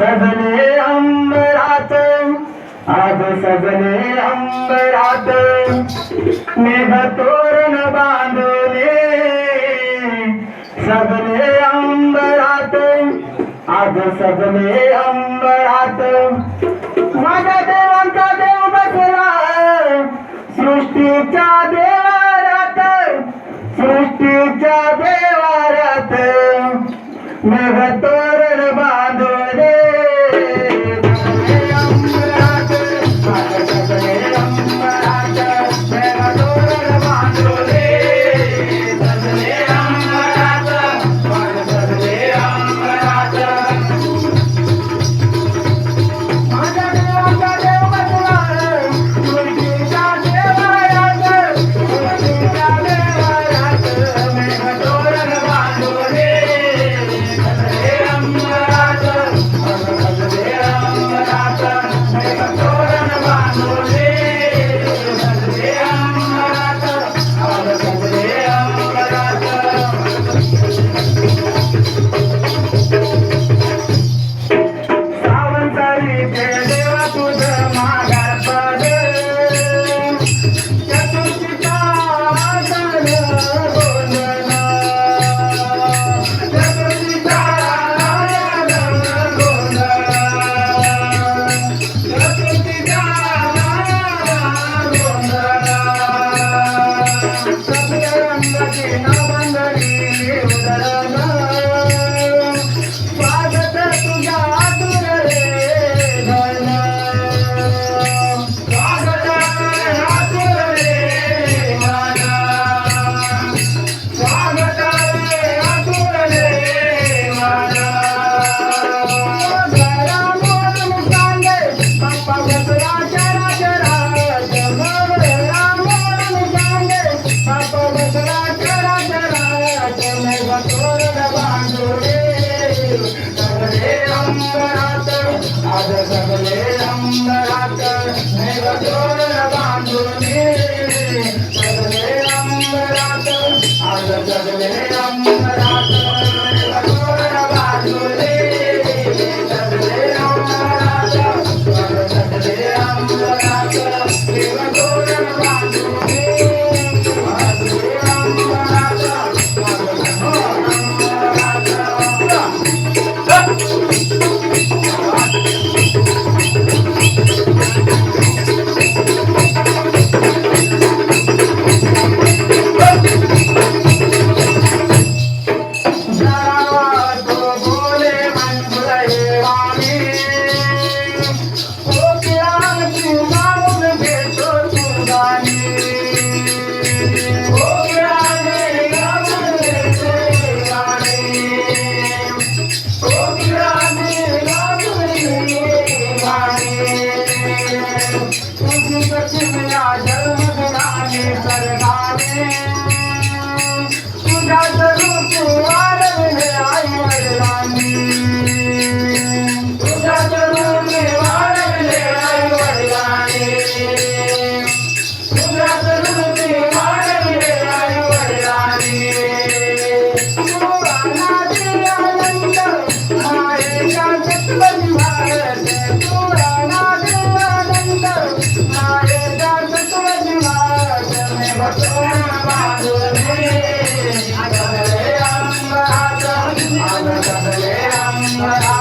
सजने अंबरात आज सजने अंबरात. मेघ तोरण बांधले सजने अंबरात आज सजने अंबरात. माझ्या देवांचा देव बसला सृष्टीच्या देवारात सृष्टीच्या देवारात मेघ तो जन्मदिनाने सरदारे तुझ्या स्वरूप I'm gonna go to